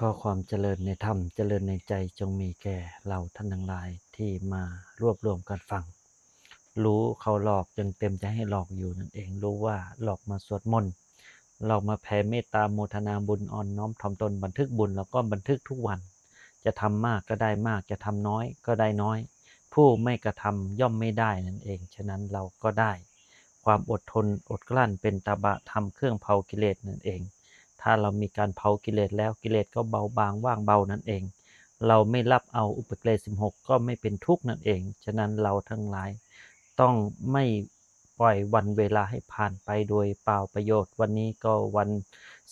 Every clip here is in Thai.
ข้อความเจริญในธรรมเจริญในใจจงมีแก่เราท่านทั้งหลายที่มารวบรวมกันฟัง รู้เขาหลอกยังเต็มใจให้หลอกอยู่นั่นเอง รู้ว่าหลอกมาสวดมนต์หลอกมาแผ่เมตตาโมทนาบุญอ่อนน้อมถ่อมตนบันทึกบุญแล้วก็บันทึกทุกวัน จะทำมากก็ได้มากจะทำน้อยก็ได้น้อย ผู้ไม่กระทำย่อมไม่ได้นั่นเอง ฉะนั้นเราก็ได้ ความอดทนอดกลั้นเป็นตบะทำเครื่องเผากิเลสนั่นเอง ถ้าเรามีการเผากิเลสแล้วกิเลสก็เบาบางว่างเบานั่นเอง เราไม่รับเอาอุปกิเลส16 ก็ไม่เป็นทุกข์นั่นเอง ฉะนั้นเราทั้งหลาย ต้องไม่ปล่อยวันเวลาให้ผ่านไปโดยเปล่าประโยชน์ วันนี้ก็วัน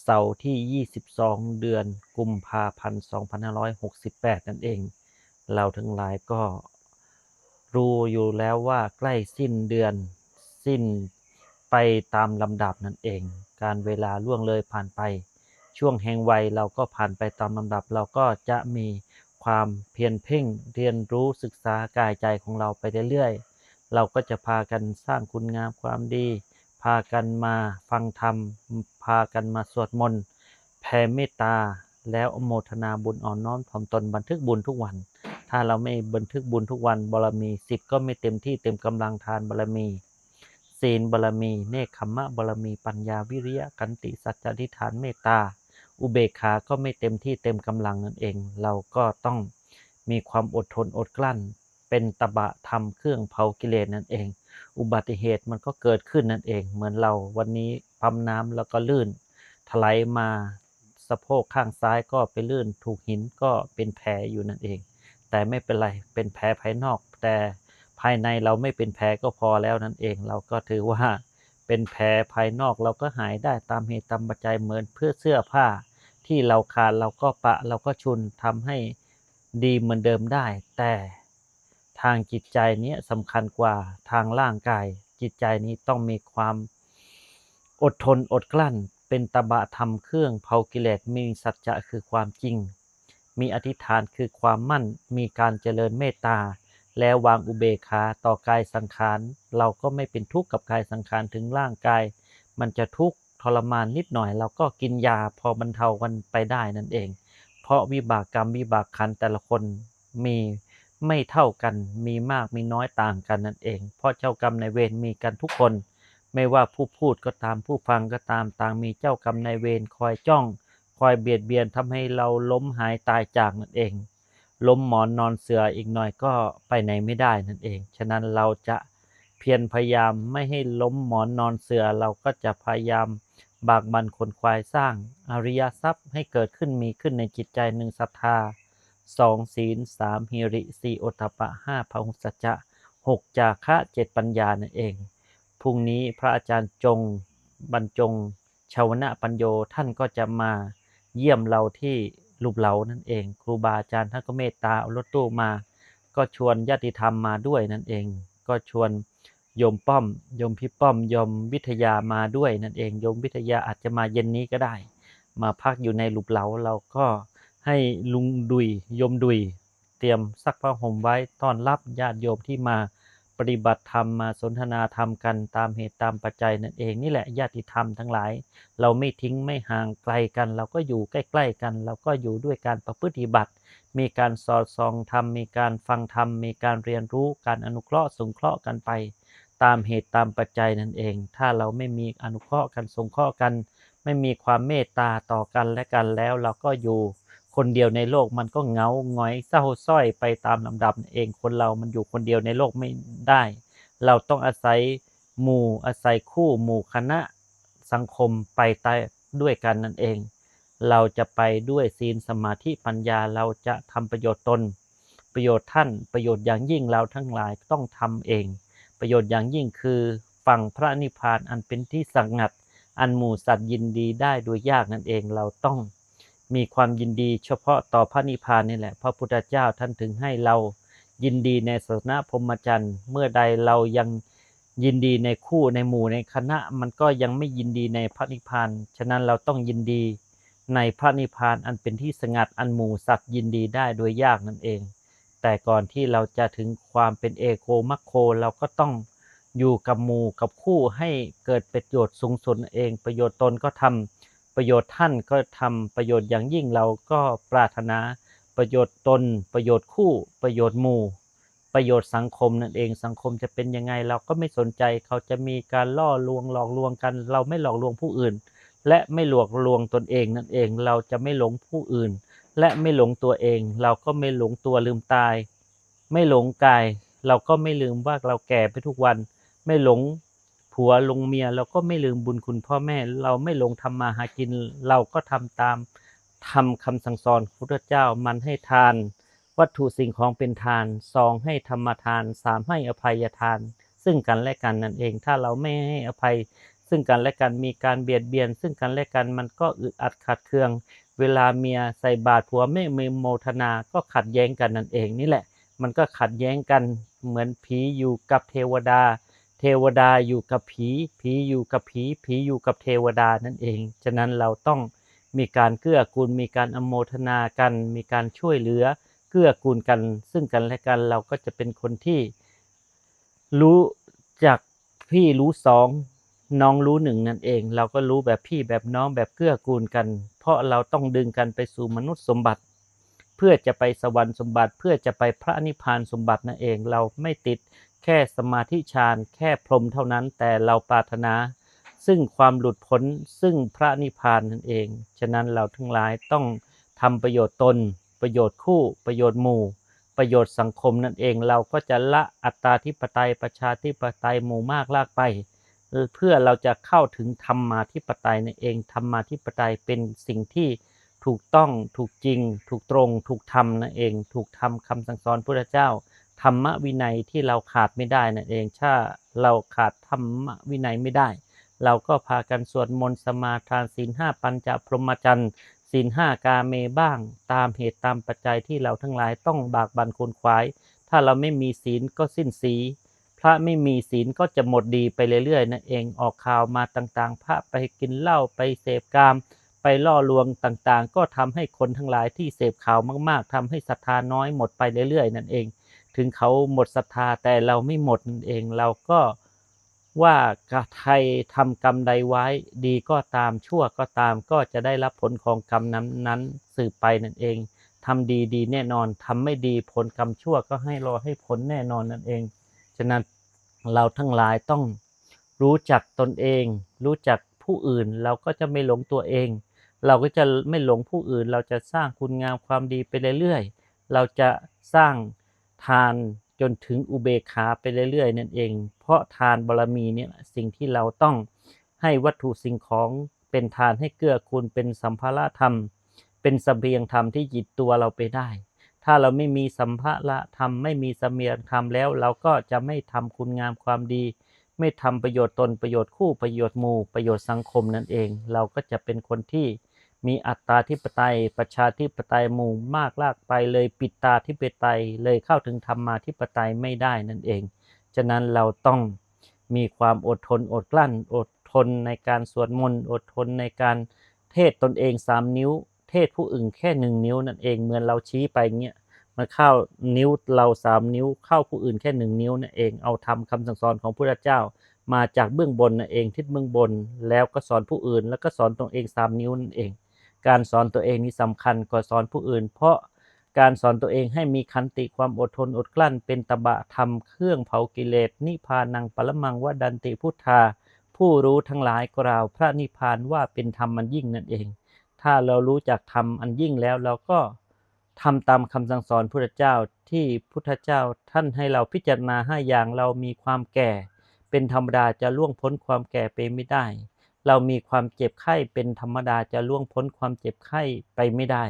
เสาร์ที่ 22 เดือนกุมภาพันธ์ 2568 นั่นเอง เราทั้งหลายก็รู้อยู่แล้วว่าใกล้สิ้นเดือนสิ้นไปตามลำดับนั่นเอง การเวลาล่วงเลยผ่านไป ช่วงแห่งวัยเราก็ผ่านไปตามลำดับ เราก็จะมีความเพียรเพ่งเรียนรู้ศึกษากายใจของเราไปเรื่อยๆ เราก็จะพากันสร้างคุณงามความดี พากันมาฟังธรรม พากันมาสวดมนต์แผ่เมตตา แล้วอโมทนาบุญอ่อนน้อมถ่อมตนบันทึกบุญทุกวัน ถ้าเราไม่บันทึกบุญทุกวันบารมีสิบก็ไม่เต็มที่เต็มกำลังทานบารมี ศีลบารมี เนคขมมะบารมี ปัญญาวิริยะกันติสัจจะทิฏฐานเมตตา อุเบกขาก็ไม่เต็มที่เต็มกำลังนั่นเอง เราก็ต้องมีความอดทนอดกลั้น เป็นตบะทำเครื่องเผากิเลสนั่นเอง อุบัติเหตุมันก็เกิดขึ้นนั่นเอง เหมือนเราวันนี้ปั๊มน้ำแล้วก็ลื่น ถลายมาสะโพกข้างซ้ายก็ไปลื่น ถูกหินก็เป็นแผลอยู่นั่นเอง แต่ไม่เป็นไรเป็นแผลภายนอกแต่ ภายในเราไม่เป็นแผลก็พอแล้วนั่นเอง เราก็ถือว่าเป็นแผลภายนอกเราก็หายได้ตามเหตุตามปัจจัยเหมือนเพื่อเสื้อผ้า ที่เราขาดเราก็ปะเราก็ชุนทำให้ดีเหมือนเดิมได้ แต่ทางจิตใจเนี้ยสำคัญกว่าทางร่างกาย จิตใจนี้ต้องมีความอดทนอดกลั้น เป็นตบะทำเครื่องเผากิเลสมีสัจจะคือความจริง มีอธิษฐานคือความมั่น มีการเจริญเมตตา แล้ววางอุเบกขาต่อกายสังขาร เราก็ไม่เป็นทุกข์กับกายสังขารถึงร่างกาย มันจะทุกข์ทรมานนิดหน่อย เราก็กินยาพอบรรเทากันไปได้นั่นเอง เพราะวิบากกรรมวิบากขันแต่ละคนมีไม่เท่ากันมีมากมีน้อยต่างกันนั่นเอง เพราะเจ้ากรรมในเวรมีกันทุกคน ไม่ว่าผู้พูดก็ตามผู้ฟังก็ตามต่างมีเจ้ากรรมในเวรคอยจ้อง คอยเบียดเบียนทำให้เราล้มหายตายจากนั่นเอง ล้มหมอนนอนเสืออีกหน่อยก็ไปไหนไม่ได้นั่นเอง ฉะนั้นเราจะเพียรพยายามไม่ให้ล้มหมอนนอนเสือ เราก็จะพยายามบากบันขนควายสร้างอริยทรัพย์ให้เกิดขึ้นมีขึ้นในจิตใจหนึ่งศรัทธาสองศีลสามฮิริสี่อตปะห้าพหุสัจจะหกจาคะเจ็ดปัญญานั่นเอง พรุ่งนี้พระอาจารย์จงบรรจงชาวนะปัญโยท่านก็จะมาเยี่ยมเราที่ ลูกเหลานั่นเอง ครูบาอาจารย์ท่านก็เมตตาเอารถตู้มา ก็ชวนญาติธรรมมาด้วยนั่นเอง ก็ชวนโยมป้อมโยมพี่ป้อมโยมวิทยามาด้วยนั่นเองโยมวิทยาอาจจะมาเย็นนี้ก็ได้ มาพักอยู่ในหลุบเหลาเราก็ให้ลุงดุยโยมดุยเตรียมซักผ้าห่มไว้ต้อนรับญาติโยมที่มา ปฏิบัติธรรมมาสนทนาธรรมกันตามเหตุตามปัจจัยนั่นเองนี่แหละญาติธรรมทั้งหลาย เราไม่ทิ้งไม่ห่างไกลกัน เราก็อยู่ใกล้ ๆ กัน เราก็อยู่ด้วยการประพฤติบัติ มีการสอดส่องธรรมมีการฟังธรรมมีการเรียนรู้การอนุเคราะห์สงเคราะห์กันไป ตามเหตุตามปัจจัยนั่นเอง ถ้าเราไม่มีอนุเคราะห์กันสงเคราะห์กัน ไม่มีความเมตตาต่อกันและกันแล้วเราก็อยู่ คนเดียวในโลกมันก็เงาหงอยเศร้าส้อยไปตามลำดับนั่นเองคนเรามันอยู่คนเดียวในโลกไม่ได้ เราต้องอาศัยหมู่อาศัยคู่หมู่คณะสังคมไปใต้ด้วยกันนั่นเอง เราจะไปด้วยศีลสมาธิปัญญาเราจะทำประโยชน์ตน ประโยชน์ท่านประโยชน์อย่างยิ่งเราทั้งหลายต้องทำเอง ประโยชน์อย่างยิ่งคือฝั่งพระนิพพานอันเป็นที่สังัด อันหมู่สัตว์ยินดีได้โดยยากนั่นเองเราต้อง มีความยินดีเฉพาะต่อพระนิพพานนี่แหละ พระพุทธเจ้าท่านถึงให้เรายินดีในศาสนาพรหมจรรย์เมื่อใดเรายังยินดีในคู่ในหมู่ในคณะ มันก็ยังไม่ยินดีในพระนิพพานฉะนั้นเราต้องยินดีในพระนิพพานอันเป็นที่สงัดอันหมู่สัตว์ยินดีได้โดยยากนั่นเอง แต่ก่อนที่เราจะถึงความเป็นเอโกมัคโคเราก็ต้องอยู่กับหมู่กับคู่ให้เกิดประโยชน์สูงสุดเอง ประโยชน์ตนก็ทำ ประโยชน์ท่านก็ทำประโยชน์อย่างยิ่งเราก็ปรารถนาประโยชน์ตน ประโยชน์คู่ประโยชน์หมู่ ประโยชน์สังคมนั่นเองสังคมจะเป็นยังไงเราก็ไม่สนใจเขาจะมีการล่อลวงหลอกลวงกัน เราไม่หลอกลวงผู้อื่น และไม่หลอกลวงตนเองนั่นเองเราจะไม่หลงผู้อื่น และไม่หลงตัวเอง เราก็ไม่หลงตัวลืมตาย ไม่หลงกาย เราก็ไม่ลืมว่าเราแก่ไปทุกวัน ไม่หลง ผัวลงเมียเราก็ไม่ลืมบุญคุณพ่อแม่ เราไม่ลงทำมาหากิน เราก็ทำตามทำคำสั่งสอนพระพุทธเจ้ามันให้ทาน วัตถุสิ่งของเป็นทานสองให้ธรรมทานสามให้อภัยทาน ซึ่งกันและกันนั่นเอง ถ้าเราไม่ให้อภัย ซึ่งกันและกันมีการเบียดเบียน ซึ่งกันและกันมันก็อึดอัดขัดเคือง เวลาเมียใส่บาตรผัวไม่มีโมทนาก็ขัดแย้งกันนั่นเองนี่แหละ มันก็ขัดแย้งกันเหมือนผีอยู่กับเทวดา เทวดาอยู่กับผี ผีอยู่กับผี ผีอยู่กับเทวดานั่นเอง ฉะนั้นเราต้องมีการเกื้อกูล มีการอโมทนากัน มีการช่วยเหลือ เกื้อกูลกัน ซึ่งกันและกันเราก็จะเป็นคนที่ รู้จักพี่รู้สองน้องรู้หนึ่งนั่นเอง เราก็รู้แบบพี่แบบน้องแบบเกื้อกูลกัน เพราะเราต้องดึงกันไปสู่มนุษย์สมบัติ เพื่อจะไปสวรรค์สมบัติ เพื่อจะไปพระนิพพานสมบัตินั่นเอง เราไม่ติด แค่สมาธิฌานแค่พรหมเท่านั้นแต่เราปรารถนา ซึ่งความหลุดพ้นซึ่งพระนิพพานนั่นเอง ฉะนั้นเราทั้งหลายต้องทำประโยชน์ตน ประโยชน์คู่ ประโยชน์หมู่ ประโยชน์สังคมนั่นเอง เราก็จะละอัตตาธิปไตยประชาธิปไตยหมู่มากลากไป เพื่อเราจะเข้าถึงธรรมาธิปไตยนั่นเองธรรมาธิปไตยเป็นสิ่งที่ถูกต้องถูกจริง ถูกตรง ถูกธรรมนั่นเอง ถูกทำคำสั่งสอนพระเจ้า ธรรมวินัยที่เราขาดไม่ได้นั่นเองถ้าเราขาดธรรมวินัยไม่ได้ เราก็พากันสวดมนต์สมาทานศีลห้าปัญจพรหมจรรย์ศีลห้ากาเมบ้าง ตามเหตุตามปัจจัยที่เราทั้งหลายต้องบากบันคนควาย ถ้าเราไม่มีศีลก็สิ้นสีพระไม่มีศีลก็จะหมดดีไปเรื่อยๆนั่นเองออกข่าวมาต่างๆ พระไปกินเหล้าไปเสพกาม ไปล่อลวงต่างๆ ก็ทำให้คนทั้งหลายที่เสพข่าวมาก ๆทำให้ศรัทธาน้อยหมดไปเรื่อยๆ นั่นเอง ถึงเขาหมดศรัทธาแต่เราไม่หมดนั่นเอง เราก็ว่ากใครทำกรรมใดไว้ ดีก็ตามชั่วก็ตามก็จะได้รับผลของกรรมนั้นนั้นสืบไปนั่นเองทำดีดีแน่นอนทำไม่ดีผลกรรมชั่วก็ให้รอให้ผลแน่นอนนั่นเอง ฉะนั้นเราทั้งหลายต้องรู้จักตนเอง รู้จักผู้อื่นเราก็จะไม่หลงตัวเอง เราก็จะไม่หลงผู้อื่น เราจะสร้างคุณงามความดีไปเรื่อยๆเราจะสร้าง ทานจนถึงอุเบกขาไปเรื่อยๆนั่นเอง เพราะทานบารมีเนี่ยสิ่งที่เราต้องให้วัตถุสิ่งของเป็นทานให้เกื้อกูลเป็นสัมภาระธรรม เป็นสเบียงธรรมที่หยิบตัวเราไปได้ ถ้าเราไม่มีสัมภาระธรรมไม่มีสเสบียงธรรมแล้ว เราก็จะไม่ทำคุณงามความดี ไม่ทำประโยชน์ตนประโยชน์คู่ประโยชน์หมู่ประโยชน์สังคมนั่นเอง เราก็จะเป็นคนที่ มีอัตตาธิปไตย ประชาธิปไตยหมู่มากลากไปเลยปิดตาธิปไตยเลยเข้าถึงธรรมาธิปไตยไม่ได้นั่นเอง ฉะนั้นเราต้องมีความอดทนอดกลั้น อดทนในการสวดมนต์อดทนในการเทศตนเองสามนิ้ว เทศผู้อื่นแค่หนึ่งนิ้วนั่นเองเหมือนเราชี้ไปเงี้ยมันเข้านิ้วเราสามนิ้วเข้าผู้อื่นแค่หนึ่งนิ้วนั่นเองเอาทำคำสั่งสอนของพระเจ้า มาจากเบื้องบนนั่นเองทิศเบื้องบน แล้วก็สอนผู้อื่น แล้วก็สอนตนเองสามนิ้วนั่นเอง การสอนตัวเองนี่สำคัญกว่าสอนผู้อื่น เพราะการสอนตัวเองให้มีขันติความอดทนอดกลั้น เป็นตบะธรรมเครื่องเผากิเลสนิพานังปรมังวดันติพุทธา ผู้รู้ทั้งหลายกล่าวพระนิพพานว่าเป็นธรรมอันยิ่งนั่นเอง ถ้าเรารู้จักธรรมอันยิ่งแล้วเราก็ทำตามคำสั่งสอนพุทธเจ้าที่พุทธเจ้าท่านให้เราพิจารณาห้าอย่างเรามีความแก่ เป็นธรรมดาจะล่วงพ้นความแก่ไปไม่ได้ เรามีความเจ็บไข้เป็นธรรมดาจะล่วงพ้นความเจ็บไข้ไปไม่ได้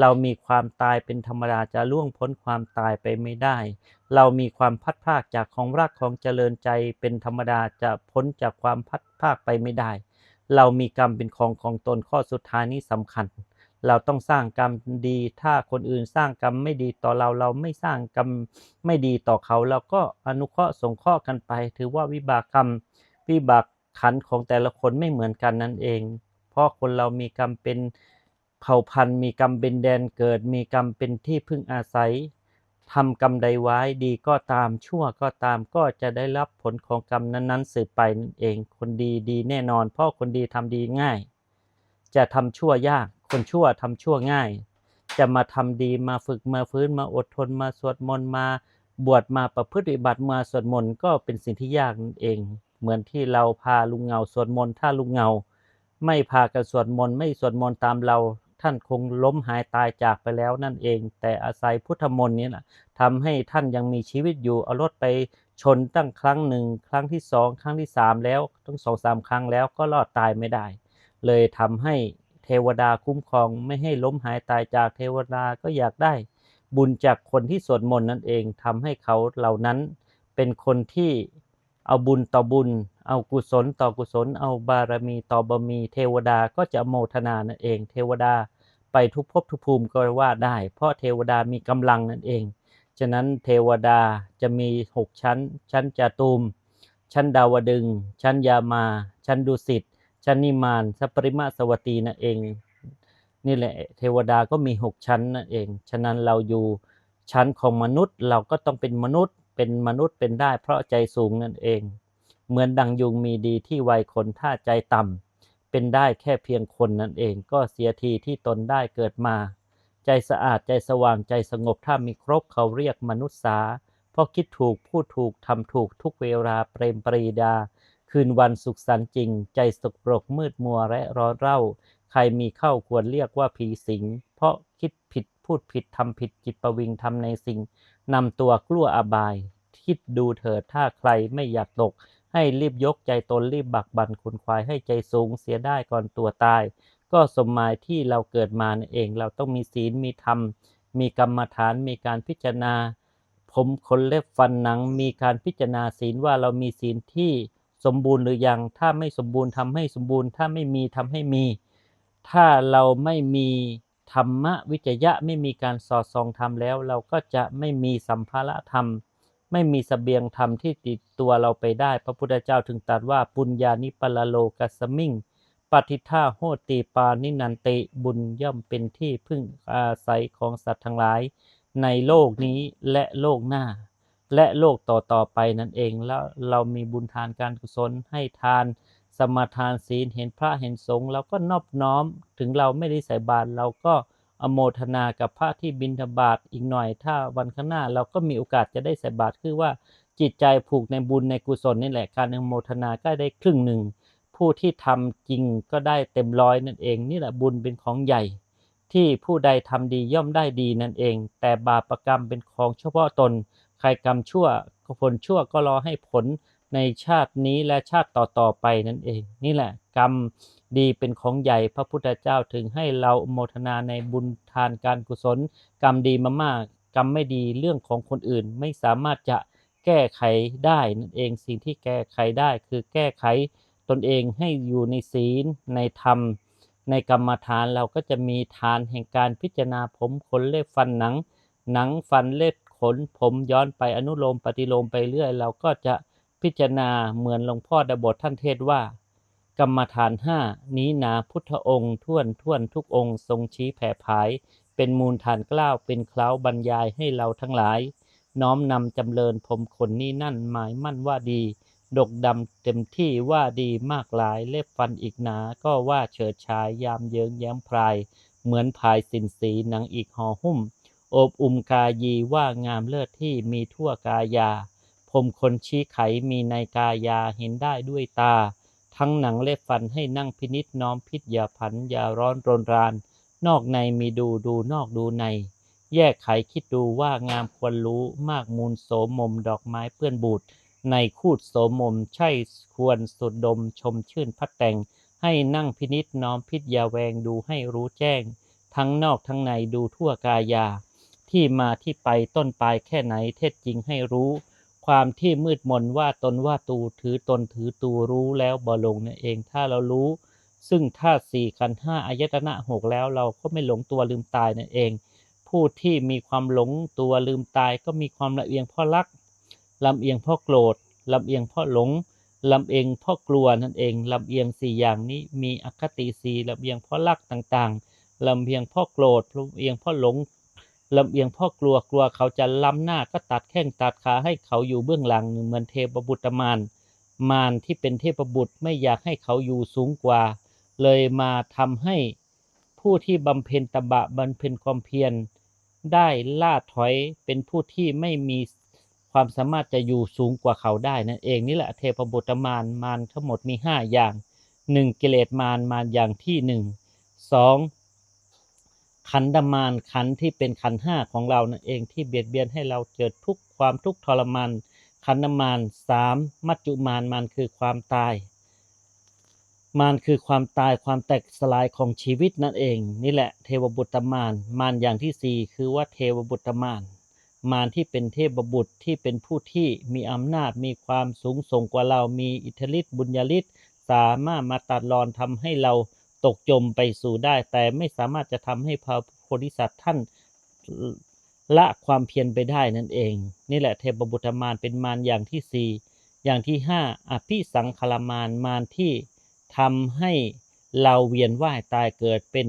เรามีความตายเป็นธรรมดาจะล่วงพ้นความตายไปไม่ได้ เรามีความพัดพากจากของรักของเจริญใจเป็นธรรมดาจะพ้นจากความพัดพากไปไม่ได้ เรามีกรรมเป็นของของตนข้อสุดท้ายนี้สำคัญ เราต้องสร้างกรรมดี ถ้าคนอื่นสร้างกรรมไม่ดีต่อเราเราไม่สร้างกรรมไม่ดีต่อเขา เราก็อนุเคราะห์สงเคราะห์กันไป ถือว่าวิบากกรรมวิบาก ขันของแต่ละคนไม่เหมือนกันนั่นเอง เพราะคนเรามีกรรมเป็นเผ่าพันธุ์ มีกรรมเป็นแดนเกิด มีกรรมเป็นที่พึ่งอาศัยทำกรรมใดไว้ดีก็ตามชั่วก็ตามก็จะได้รับผลของกรรมนั้นๆ สืบไปนั่นเอง คนดีดีแน่นอน เพราะคนดีทำดีง่าย จะทำชั่วยาก คนชั่วทำชั่วง่าย จะมาทำดีมาฝึกมาฟื้นมาอดทนมาสวดมนต์มาบวชมาประพฤติปฏิบัติมาสวดมนต์ก็เป็นสิ่งที่ยากนั่นเอง เหมือนที่เราพาลุงเงาสวดมนต์ถ้าลุงเงา ไม่พากันสวดมนต์ไม่สวดมนต์ตามเรา ท่านคงล้มหายตายจากไปแล้วนั่นเอง แต่อาศัยพุทธมนต์นี้นะทำให้ท่านยังมีชีวิตอยู่เอารถไปชนตั้งครั้งหนึ่งครั้งที่สองครั้งที่สามแล้วต้องสองสามครั้งแล้วก็รอดตายไม่ได้ เลยทำให้เทวดาคุ้มครองไม่ให้ล้มหายตายจากเทวดาก็อยากได้ บุญจากคนที่สวดมนต์นั่นเองทำให้เขาเหล่านั้นเป็นคนที่ เอาบุญต่อบุญ เอากุศลต่อกุศล เอาบารมีต่อบารมีเทวดาก็จะโมทนานั่นเอง เทวดาไปทุกภพทุกภูมิก็ว่าได้ เพราะเทวดามีกำลังนั่นเอง ฉะนั้นเทวดาจะมีหกชั้น ชั้นจาตุม ชั้นดาวดึง ชั้นยามา ชั้นดุสิต ชั้นนิมานสัปปริมาสวัตตีนั่นเอง นี่แหละเทวดาก็มีหกชั้นนั่นเอง ฉะนั้นเราอยู่ชั้นของมนุษย์เราก็ต้องเป็นมนุษย์ เป็นมนุษย์เป็นได้เพราะใจสูงนั่นเอง เหมือนดังยุงมีดีที่ไวคนถ้าใจต่ำเป็นได้แค่เพียงคนนั่นเอง ก็เสียทีที่ตนได้เกิดมา ใจสะอาดใจสว่างใจสงบถ้ามีครบเขาเรียกมนุษย์สาเพราะคิดถูกพูดถูกทำถูกทุกเวลาเปรมปรีดา คืนวันสุขสันต์จริง ใจสกปรกมืดมัวและร้อนเร่า ใครมีเข้าควรเรียกว่าผีสิง เพราะคิดผิดพูดผิดทำผิดจิตประวิงทำในสิ่ง นำตัวกลัวอบาย คิดดูเถิดถ้าใครไม่อยากตก ให้รีบยกใจตนรีบบักบันคุณควายให้ใจสูงเสียได้ก่อนตัวตาย ก็สมหมายที่เราเกิดมานเองเราต้องมีศีลมีธรรม มีกรรมฐานมีการพิจารณา ผมขนเล็บฟันหนัง มีการพิจารณาศีลว่าเรามีศีลที่สมบูรณ์หรือยัง ถ้าไม่สมบูรณ์ทำให้สมบูรณ์ ถ้าไม่มีทำให้มี ถ้าเราไม่มี ธรรมะวิจยะไม่มีการสอดส่องธรรมแล้ว เราก็จะไม่มีสัมภาระธรรม ไม่มีสเสบียงธรรมที่ติดตัวเราไปได้ พระพุทธเจ้าถึงตรัสว่าปุญญานิปลโลกัสมิงปฏิท่าโหติปานินันติบุญย่อมเป็นที่พึ่งอาศัยของสัตว์ทั้งหลาย ในโลกนี้และโลกหน้า และโลกต่อต่อๆไปนั่นเองแล้วเรามีบุญทานการกุศลให้ทาน สมาทานศีลเห็นพระเห็นสงฆ์เราก็นอบน้อม ถึงเราไม่ได้ใส่บาตรเราก็อโมทนากับพระที่บิณฑบาตอีกหน่อย ถ้าวันข้างหน้าเราก็มีโอกาสจะได้ใส่บาตรคือว่าจิตใจผูกในบุญในกุศลนี่แหละการอโมทนาก็ได้ครึ่งหนึ่ง ผู้ที่ทำจริงก็ได้เต็มร้อยนั่นเอง นี่แหละบุญเป็นของใหญ่ ที่ผู้ใดทำดีย่อมได้ดีนั่นเอง แต่บาปกรรมเป็นของเฉพาะตน ใครกรรมชั่วผลชั่วก็รอให้ผล ในชาตินี้และชาติต่อๆไปนั่นเอง นี่แหละ กรรมดีเป็นของใหญ่พระพุทธเจ้าถึงให้เราโมทนาในบุญทานการกุศล กรรมดีมามาก กรรมไม่ดีเรื่องของคนอื่นไม่สามารถจะแก้ไขได้นั่นเองสิ่งที่แก้ไขได้คือแก้ไขตนเองให้อยู่ในศีลในธรรม ในกรรมฐานเราก็จะมีทานแห่งการพิจารณาผมขนเล็บฟันหนัง หนังฟันเล็บขนผมย้อนไปอนุโลมปฏิโลมไปเรื่อย เราก็จะ พิจารณาเหมือนหลวงพ่อดาบทท่านเทศว่า กรรมฐานห้านี้นาพุทธองค์ท่วนท่วนทุกองค์ทรงชี้แผ่ผาย เป็นมูลฐานกล้าวเป็นเคล้าบรรยายให้เราทั้งหลาย น้อมนำจำเริญผมขนนี้นั่นหมายมั่นว่าดี ดกดำเต็มที่ว่าดีมากหลายเล็บฟันอีกหนา ก็ว่าเฉิดฉายยามเยิงแย้มพราย เหมือนพายสินสีหนังอีกห่อหุ้ม โอบอุ่มกายีว่างามเลิศที่มีทั่วกายา ผมคนชี้ไขมีในกายาเห็นได้ด้วยตา ทั้งหนังเล็บฟันให้นั่งพินิษน้อมพิษอย่าผันอย่าร้อนรนราน นอกในมีดูดูนอกดูใน แยกไขคิดดูว่างามควรรู้มากมูลโสมมดอกไม้เปื้อนบูดในคูดโสมมใช่ควรสุดดมชมชื่นพัดแต่ง ให้นั่งพินิษน้อมพิษยาแวงดูให้รู้แจ้ง ทั้งนอกทั้งในดูทั่วกายา ที่มาที่ไปต้นปลายแค่ไหนเท็จจริงให้รู้ ความที่มืดมนว่าตนว่าตูถือตนถือตูรู้แล้วบ่หลงนั่นเองถ้าเรารู้ ซึ่งธาตุสี่ขันห้าอายตนะหกแล้วเราก็ไม่หลงตัวลืมตายนั่นเอง ผู้ที่มีความหลงตัวลืมตายก็มีความละเอียงเพราะรักลำเอียงเพราะโกรธลำเอียงเพราะหลงลำเอียงเพราะกลัวนั่นเองลำเอียงสี่อย่างนี้มีอคติสีลำเอียงเพราะรักต่างๆลำเอียงเพราะโกรธลำเอียงเพราะหลง ลำเอียงพราะกลัวกลัวเขาจะล้ำหน้าก็ตัดแข้งตัดขาให้เขาอยู่เบื้องหลังเหมือนเทพบุตรมารมารที่เป็นเทพบุตรไม่อยากให้เขาอยู่สูงกว่า เลยมาทำให้ผู้ที่บำเพ็ญตบะบำเพ็ญความเพียรได้ล่าถอยเป็นผู้ที่ไม่มีความสามารถจะอยู่สูงกว่าเขาได้นั่นเองนี่แหละเทพบุตรมารมารทั้งหมดมีห้าอย่างหนึ่งกิเลสมารมารอย่างที่หนึ่งสอง ขันธมารขันที่เป็นขันห้าของเรานั่นเองที่เบียดเบียนให้เราเกิดทุกข์ความทุกข์ทรมานขันธมารสามมัจจุมารมารคือความตาย มารคือความตายความแตกสลายของชีวิตนั่นเอง นี่แหละเทวบุตรมารมารอย่างที่สี่คือว่าเทวบุตรมารมารที่เป็นเทพบุตรที่เป็นผู้ที่มีอำนาจมีความสูงส่งกว่าเรามีอิทธิฤทธิ์บุญญาฤทธิ์สามารถมาตัดรอนทำให้เรา ตกจมไปสู่ได้ แต่ไม่สามารถจะทำให้พระโพธิสัตว์ท่านละความเพียรไปได้นั่นเอง นี่แหละเทพบุตรมารเป็นมารอย่างที่สี่อย่างที่ห้าอภิสังขารมารมารที่ทำให้เราเวียนว่ายตายเกิดเป็น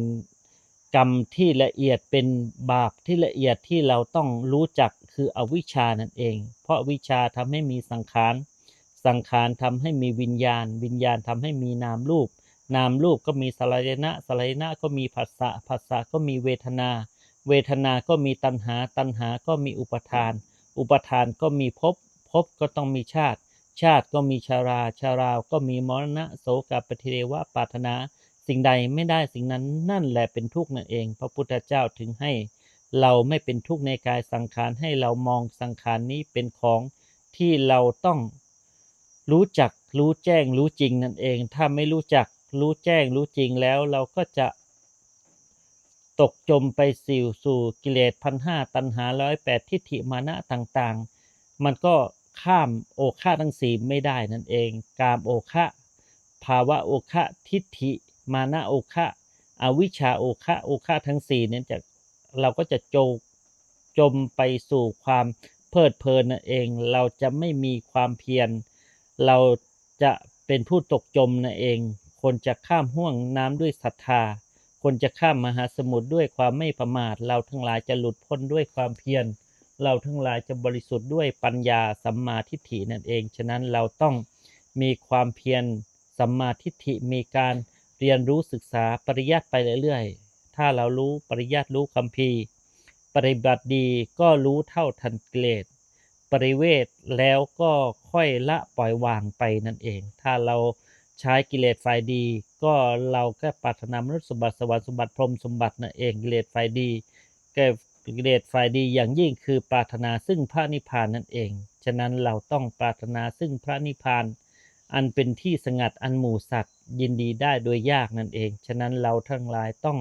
กรรมที่ละเอียดเป็นบาปที่ละเอียดที่เราต้องรู้จักคืออวิชชานั่นเอง เพราะวิชาทำให้มีสังขาร สังขารทำให้มีวิญญาณ วิญญาณทำให้มีนามรูป นามรูปก็มีสลายนะสลายนะก็มีผัสสะผัสสะก็มีเวทนา เวทนาก็มีตัณหา ตัณหาก็มีอุปทาน อุปทานก็มีภพภพก็ต้องมีชาติ ชาติก็มีชารา ชารา ก็มีมรณะโสกปฏิเทวะปาถนา สิ่งใดไม่ได้สิ่งนั้นนั่นแหละเป็นทุกข์นั่นเอง พระพุทธเจ้าถึงให้ เราไม่เป็นทุกข์ในกายสังขารให้เรามองสังขารนี้เป็นของที่เราต้องรู้จักรู้แจ้งรู้จริงนั่นเอง ถ้าไม่รู้จัก รู้แจ้งรู้จริงแล้วเราก็จะ ตกจมไปสิวสู่กิเลสพันห้าตัณหาร้อยแปดทิฏฐิมานะต่างๆ มันก็ข้ามโอฆะทั้งสี่ไม่ได้นั่นเอง กามโอฆะภาวะโอฆะทิฏฐิมานะโอฆะอวิชชาโอฆะโอฆะทั้งสี่เนี่ยจะเราก็จะโจจมไปสู่ความเพลิดเพลินนั่นเอง เราจะไม่มีความเพียร เราจะเป็นผู้ตกจมนั่นเอง คนจะข้ามห่วงน้ำด้วยศรัทธา คนจะข้ามมหาสมุทรด้วยความไม่ประมาท เราทั้งหลายจะหลุดพ้นด้วยความเพียร เราทั้งหลายจะบริสุทธิ์ด้วยปัญญาสัมมาทิฏฐินั่นเอง ฉะนั้นเราต้องมีความเพียรสัมมาทิฏฐิมีการเรียนรู้ศึกษาปริยัติไปเรื่อยๆ ถ้าเรารู้ปริยัติรู้คัมภีปฏิบัติดีก็รู้เท่าทันกิเลสปริเวทแล้วก็ค่อยละปล่อยวางไปนั่นเอง ถ้าเรา ใช้กิเลสฝ่ายดี ก็เราก็ปรารถนามนุษย์สมบัติสวรรค์สมบัติพรหมสมบัตินั่นเองกิเลสฝ่ายดีก็กิเลสฝ่ายดีอย่างยิ่งคือปรารถนาซึ่งพระนิพพานนั่นเอง ฉะนั้นเราต้องปรารถนาซึ่งพระนิพพาน อันเป็นที่สงัดอันหมู่สัตว์ ยินดีได้โดยยากนั่นเอง ฉะนั้นเราทั้งหลายต้อง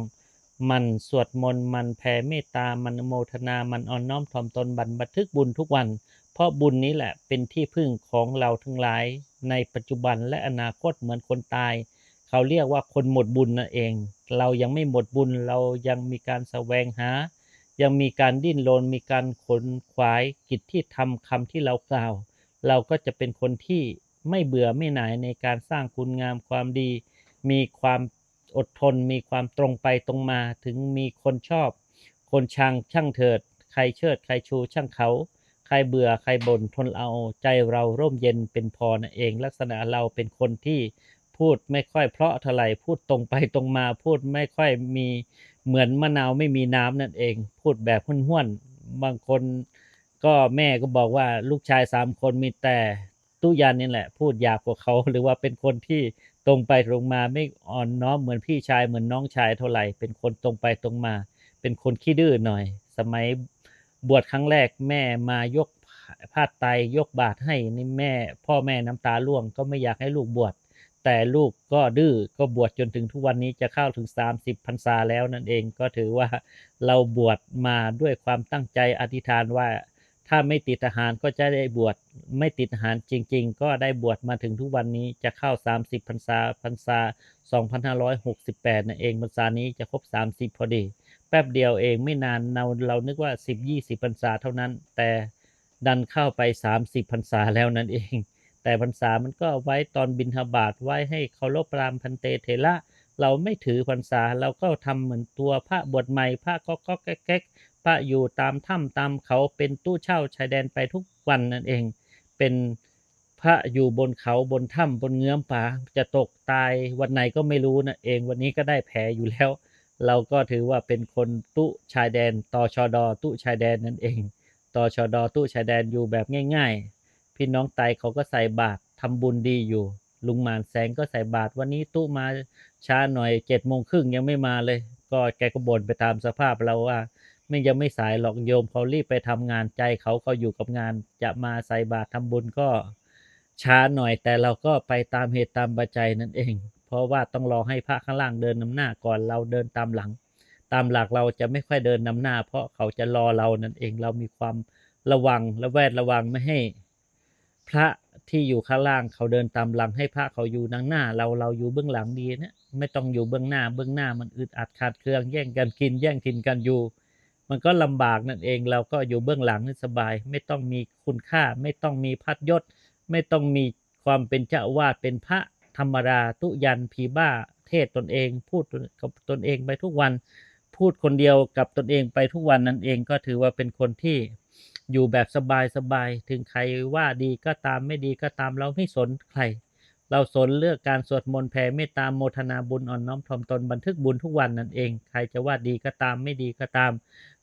มันสวดมนต์มันแผ่เมตตา มันโมทนา มันอ่อนน้อมถ่อมตนบันบันทึกบุญทุกวัน เพราะบุญนี้แหละเป็นที่พึ่งของเราทั้งหลาย ในปัจจุบันและอนาคตเหมือนคนตาย เขาเรียกว่าคนหมดบุญนั่นเอง เรายังไม่หมดบุญเรายังมีการแสวงหา ยังมีการดิ้นรนมีการขนขวายกิจที่ทำคำที่เรากล่าว เราก็จะเป็นคนที่ไม่เบื่อไม่หน่ายในการสร้างคุณงามความดี มีความอดทน มีความตรงไปตรงมา ถึงมีคนชอบ คนชังช่างเถิด ใครเชิดใครชูช่างเขา ใครเบื่อใครบ่นทนเอาใจเราร่มเย็นเป็นพอนั่นเอง ลักษณะเราเป็นคนที่พูดไม่ค่อยเพราะเท่าไหร่พูดตรงไปตรงมาพูดไม่ค่อยมีเหมือนมะนาวไม่มีน้ำนั่นเอง พูดแบบห้วนๆบางคนก็แม่ก็บอกว่าลูกชายสามคนมีแต่ตู้ยันนี่แหละ พูดหยาบกว่าเขา หรือว่าเป็นคนที่ตรงไปตรงมาไม่อ่อนน้อมเหมือนพี่ชายเหมือนน้องชายเท่าไหร่ เป็นคนตรงไปตรงมา เป็นคนขี้ดื้อหน่อย สมัย บวชครั้งแรกแม่มายกผ้าไตรยกบาตรให้นี่แม่ พ่อแม่น้ำตาร่วงก็ไม่อยากให้ลูกบวชแต่ลูกก็ดื้อก็บวชจนถึงทุกวันนี้จะเข้าถึง 30พรรษาแล้วนั่นเองก็ถือว่าเราบวชมาด้วยความตั้งใจอธิษฐานว่าถ้าไม่ติดทหารก็จะได้บวชไม่ติดทหารจริง ๆ ก็ได้บวชมาถึงทุกวันนี้จะเข้า 30พรรษาพรรษา 2568นั่นเองพรรษานี้จะครบ 30 พอดี แป๊บเดียวเองไม่นานเราเรานึกว่า10-20พรรษาเท่านั้น แต่ดันเข้าไป30พรรษาแล้วนั่นเอง แต่พรรษามันก็ไว้ตอนบิณฑบาตไว้ให้เคารพรามพันเตเทระเราไม่ถือพรรษาเราก็ทำเหมือนตัวพระบวชใหม่พระก็ก็แก๊กๆพระอยู่ตามถ้ำตามเขาเป็นตู้เช่าชายแดนไปทุกวันนั่นเอง เป็นพระอยู่บนเขาบนถ้ำบนเงื้อมผาจะตกตายวันไหนก็ไม่รู้นะเอง วันนี้ก็ได้แผลอยู่แล้ว เราก็ถือว่าเป็นคนตุชายแดนตอชดอตุชายแดนนั่นเองตอชดอตุชายแดนอยู่แบบง่าย ๆ พี่น้องไตเขาก็ใส่บาตรทำบุญดีอยู่ ลุงหมานแสงก็ใส่บาตรวันนี้ตุมาช้าหน่อยเจ็ดโมงครึ่งยังไม่มาเลย ก็แกก็บ่นไปตามสภาพเราว่า ไม่ยังไม่สายหรอกโยมเขารีบไปทำงานใจเขาเขาอยู่กับงาน จะมาใส่บาตรทำบุญก็ช้าหน่อยแต่เราก็ไปตามเหตุตามปัจจัยนั่นเอง เพราะว่าต้องรอให้พระข้างล่างเดินนำหน้าก่อนเราเดินตามหลัง ตามหลักเราจะไม่ค่อยเดินนำหน้า เพราะเขาจะรอเรานั่นเองเรามีความระวังระแวดระวังไม่ให้ พระที่อยู่ข้างล่างเขาเดินตามหลังให้พระเขาอยู่นังหน้า เราเราอยู่เบื้องหลังดีนะไม่ต้องอยู่เบื้องหน้า เบื้องหน้ามันอึดอัดขาดเครื่องแย่งกันกิน แย่งกินกันอยู่ มันก็ลำบากนั่นเอง เราก็อยู่เบื้องหลังนี่สบาย ไม่ต้องมีคุณค่า ไม่ต้องมีพัดยศ ไม่ต้องมีความเป็นเจ้าวาดเป็นพระ ธรรมดาตุยันผีบ้า เทศตนเอง พูดกับตนเองไปทุกวัน พูดคนเดียวกับตนเองไปทุกวันนั่นเองก็ถือว่าเป็นคนที่อยู่แบบสบายสบายถึงใครว่าดีก็ตามไม่ดีก็ตามเราไม่สนใคร เราสนเลือกการสวดมนต์แผ่เมตตาโมทนาบุญอ่อนน้อมถ่อมตนบันทึกบุญทุกวันนั่นเอง ใครจะว่าดีก็ตามไม่ดีก็ตาม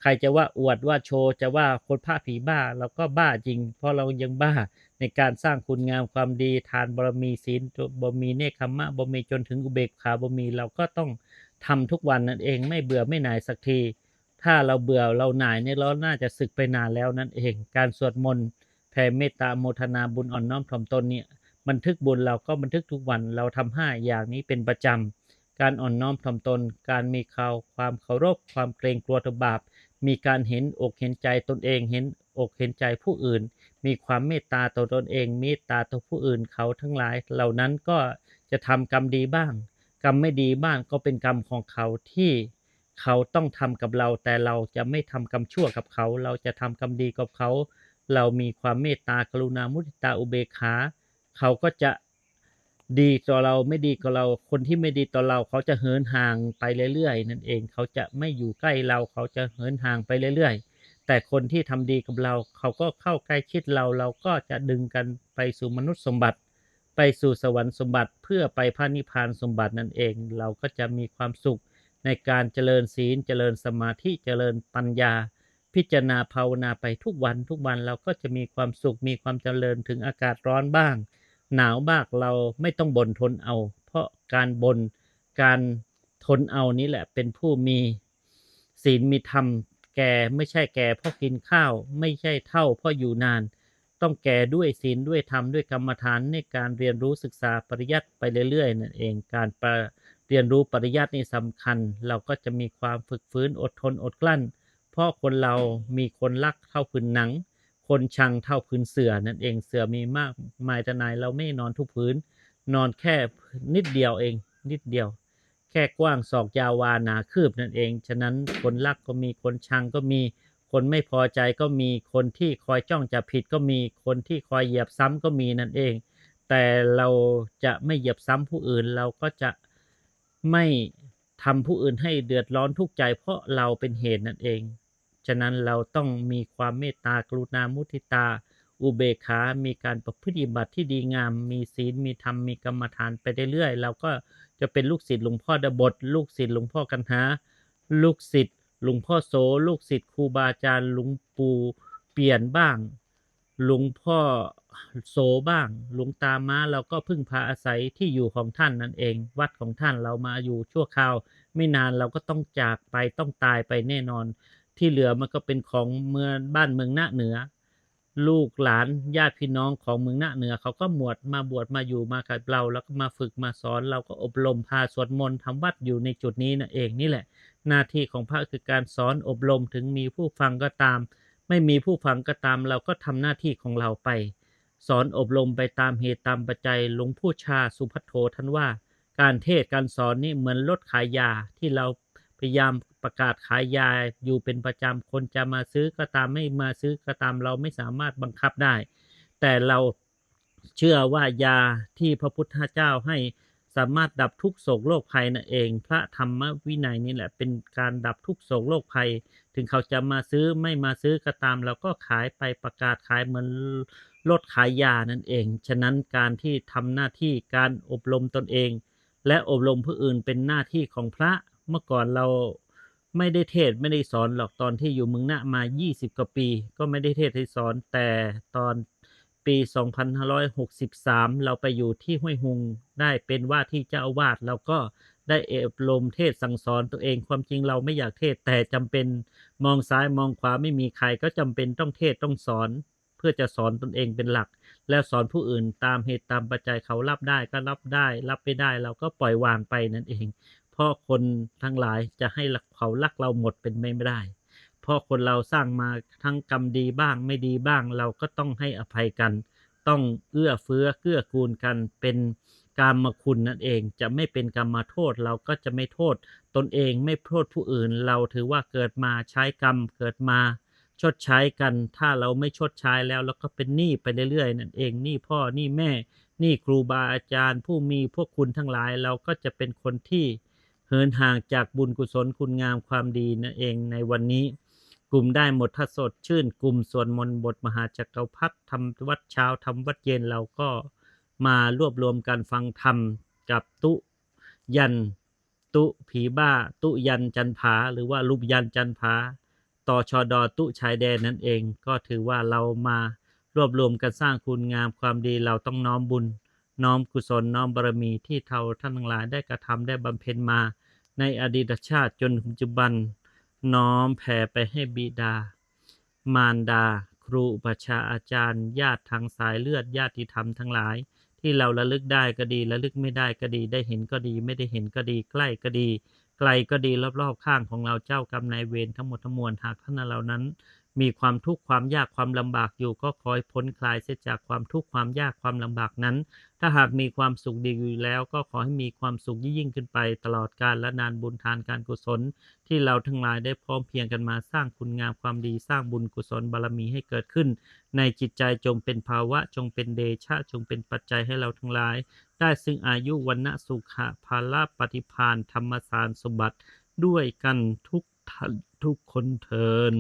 ใครจะว่าอวดว่าโชว์จะว่าคนพระผีบ้าเราก็บ้าจริง เพราะเรายังบ้าในการสร้างคุณงามความดี ทานบารมีศีลบารมีเนคขมะบารมีจนถึงอุเบกขาบารมีเราก็ต้องทำทุกวันนั่นเอง ไม่เบื่อไม่หน่ายสักที ถ้าเราเบื่อเราหน่ายเนี่ยเราน่าจะศึกไปนานแล้วนั่นเอง การสวดมนต์แผ่เมตตาโมทนาบุญอ่อนน้อมถ่อมตนเนี่ย บันทึกบุญเราก็บันทึกทุกวันเราทำห้าอย่างนี้เป็นประจำ การอ่อนน้อมถ่อมตน การมีเขาความเคารพ ความเกรงกลัวตบาป มีการเห็นอกเห็นใจตนเอง เห็นอกเห็นใจผู้อื่น มีความเมตตาต่อตนเอง เมตตาต่อผู้อื่นเขาทั้งหลาย เหล่านั้นก็จะทำกรรมดีบ้าง กรรมไม่ดีบ้างก็เป็นกรรมของเขาที่เขาต้องทำกับเรา แต่เราจะไม่ทำกรรมชั่วกับเขา เราจะทำกรรมดีกับเขา เรามีความเมตตากรุณามุทิตาอุเบกขา เขาก็จะดีต่อเราไม่ดีกับเรา คนที่ไม่ดีต่อเรา เขาจะเหินห่างไปเรื่อยๆนั่นเอง เขาจะไม่อยู่ใกล้เราเขาจะเหินห่างไปเรื่อยๆ แต่คนที่ทำดีกับเรา เขาก็เข้าใกล้ชิดเรา เราก็จะดึงกันไปสู่มนุษย์สมบัติ ไปสู่สวรรค์สมบัติ เพื่อไปพระนิพพานสมบัตินั่นเอง เราก็จะมีความสุขในการเจริญศีล เจริญสมาธิ เจริญปัญญา พิจารณาภาวนาไปทุกวันทุกวันเราก็จะมีความสุข มีความเจริญถึงอากาศร้อนบ้าง หนาวบ้างเราไม่ต้องบ่นทนเอา เพราะการบน่นการทนเอานี้แหละเป็นผู้มีศีลมีธรรม แก่ไม่ใช่แก่เพราะกินข้าว ไม่ใช่เท่าเพราะอยู่นาน ต้องแก่ด้วยศีลด้วยธรรมด้วยกรรมฐานในการเรียนรู้ศึกษาปริยัติไปเรื่อยๆนั่นเองการปเรียนรู้ปริยัตินี่สำคัญ เราก็จะมีความฝึกฟื้นอดทนอดกลั้น เพราะคนเรามีคนรักเท่าพื้นหนัง คนชังเท่าพื้นเสือนั่นเองเสือมีมากมายแต่นายเราไม่นอนทุกพื้น นอนแค่นิดเดียวเอง นิดเดียว แค่กว้างศอกยาววานาคืบนั่นเอง ฉะนั้นคนรักก็มีคนชังก็มี คนไม่พอใจก็มีคนที่คอยจ้องจะผิดก็มีคนที่คอยเหยียบซ้ำก็มีนั่นเอง แต่เราจะไม่เหยียบซ้ำผู้อื่นเราก็จะไม่ทำผู้อื่นให้เดือดร้อนทุกข์ใจ เพราะเราเป็นเหตุนั่นเอง ฉะนั้นเราต้องมีความเมตตากรุณามุทิตา อุเบกขา มีการประพฤติบัติที่ดีงาม มีศีล มีธรรม มีกรรมฐานไปเรื่อยๆ เราก็จะเป็นลูกศิษย์หลวงพ่อดบดลูกศิษย์หลวงพ่อกันหา ลูกศิษย์หลวงพ่อโส ลูกศิษย์ครูบาอาจารย์หลวงปู่เปลี่ยนบ้าง หลวงพ่อโสบ้าง หลวงตาม้าเราก็พึ่งพาอาศัยที่อยู่ของท่านนั่นเอง วัดของท่านเรามาอยู่ชั่วคราว ไม่นานเราก็ต้องจากไปต้องตายไปแน่นอน ที่เหลือมันก็เป็นของเมืองบ้านเมืองหน้าเหนือ ลูกหลานญาติพี่น้องของเมืองหน้าเหนือ เขาก็หมวดมาบวชมาอยู่มากับเรา แล้วก็มาฝึกมาสอน เราก็อบรมพาสวดมนต์ทำวัดอยู่ในจุดนี้นั่นเองนี่แหละ หน้าที่ของพระคือการสอนอบรมถึงมีผู้ฟังก็ตาม ไม่มีผู้ฟังก็ตาม เราก็ทำหน้าที่ของเราไป สอนอบรมไปตามเหตุตามปัจจัยหลวงพ่อชาสุพัทโทท่านว่า การเทศการสอนนี่เหมือนรถขายยาที่เรา พยายามประกาศขายยาอยู่เป็นประจำคนจะมาซื้อก็ตามไม่มาซื้อก็ตามเราไม่สามารถบังคับได้ แต่เราเชื่อว่ายาที่พระพุทธเจ้าให้สามารถดับทุกโศกโรคภัยนั่นเอง พระธรรมวินัยนี่แหละเป็นการดับทุกโศกโรคภัย ถึงเขาจะมาซื้อไม่มาซื้อก็ตาม เราก็ขายไปประกาศขายเหมือนลดขายยานั่นเอง ฉะนั้นการที่ทำหน้าที่การอบรมตนเอง และอบรมผู้อื่นเป็นหน้าที่ของพระ เมื่อก่อนเราไม่ได้เทศไม่ได้สอนหรอกตอนที่อยู่เมืองนะมา 20 กว่าปี ก็ไม่ได้เทศให้สอนแต่ตอนปี 2563 เราไปอยู่ที่ห้วยหุงได้เป็นว่าที่เจ้าอาวาสเราก็ได้เอบรมเทศสั่งสอนตัวเองความจริงเราไม่อยากเทศแต่จำเป็นมองซ้ายมองขวาไม่มีใครก็จำเป็นต้องเทศต้องสอน เพื่อจะสอนตนเองเป็นหลัก แล้วสอนผู้อื่นตามเหตุตามปัจจัยเขารับได้ก็รับได้ รับไม่ได้เราก็ปล่อยวางไปนั่นเอง เพราะคนทั้งหลายจะให้เขารักเราหมดเป็นไปไม่ได้ เพราะคนเราสร้างมาทั้งกรรมดีบ้างไม่ดีบ้าง เราก็ต้องให้อภัยกัน ต้องเอื้อเฟื้อเกื้อกูลกันเป็นกรรมคุณนั่นเองจะไม่เป็นกรรมโทษเราก็จะไม่โทษ ตนเองไม่โทษผู้อื่น เราถือว่าเกิดมาใช้กรรมเกิดมาชดใช้กัน ถ้าเราไม่ชดใช้แล้วเราก็เป็นหนี้ไปเรื่อยๆนั่นเองหนี้พ่อหนี้แม่หนี้ครูบาอาจารย์ ผู้มีพวกคุณทั้งหลายเราก็จะเป็นคนที่ นห่างจากบุญกุศลคุณงามความดีนั่นเองในวันนี้ กลุ่มได้หมดทัศดชื่น กลุ่มส่วดมนบทมหาจักรพรรดิทำวัดเช้าทำวัดเย็นเราก็มารวบรวมกันฟังธรรมกับตุยันตุผีบ้า ตุยันจันผา หรือว่ารูปยันจันผาต่อชอดอตุชายแดนนั่นเอง ก็ถือว่าเรามารวบรวมกันสร้างคุณงามความดีเราต้องน้อมบุญ น้อมกุศลน้อมบารมีที่เท่าท่านทั้งหลายได้กระทำได้บำเพ็ญมา ในอดีตชาติจนปัจจุบัน น้อมแผ่ไปให้บิดา มารดา ครูอุปชาอาจารย์ ญาติทางสายเลือดญาติธรรมทั้งหลาย ที่เราระลึกได้ก็ดีระลึกไม่ได้ก็ดีได้เห็นก็ดี ไม่ได้เห็นก็ดีใกล้ก็ดี ไกลก็ดีรอบๆข้างของเราเจ้ากรรมนายเวรทั้งหมดทั้งมวลหากท่านเหล่านั้น มีความทุกข์ความยากความลำบากอยู่ก็ขอให้พ้นคลายเสียจากความทุกข์ความยากความลำบากนั้น ถ้าหากมีความสุขดีอยู่แล้ว ก็ขอให้มีความสุขยิ่งขึ้นไป ตลอดกาลและนานบุญทานการกุศล ที่เราทั้งหลายได้พร้อมเพรียงกันมาสร้างคุณงามความดีสร้างบุญกุศลบารมีให้เกิดขึ้น ในจิตใจจงเป็นภาวะจงเป็นเดชะจงเป็นปัจจัยให้เราทั้งหลาย ได้ซึ่งอายุวันนะสุขะภาละปฏิพานธรรมสารสมบัติด้วยกันทุกท่านทุกคนเทิน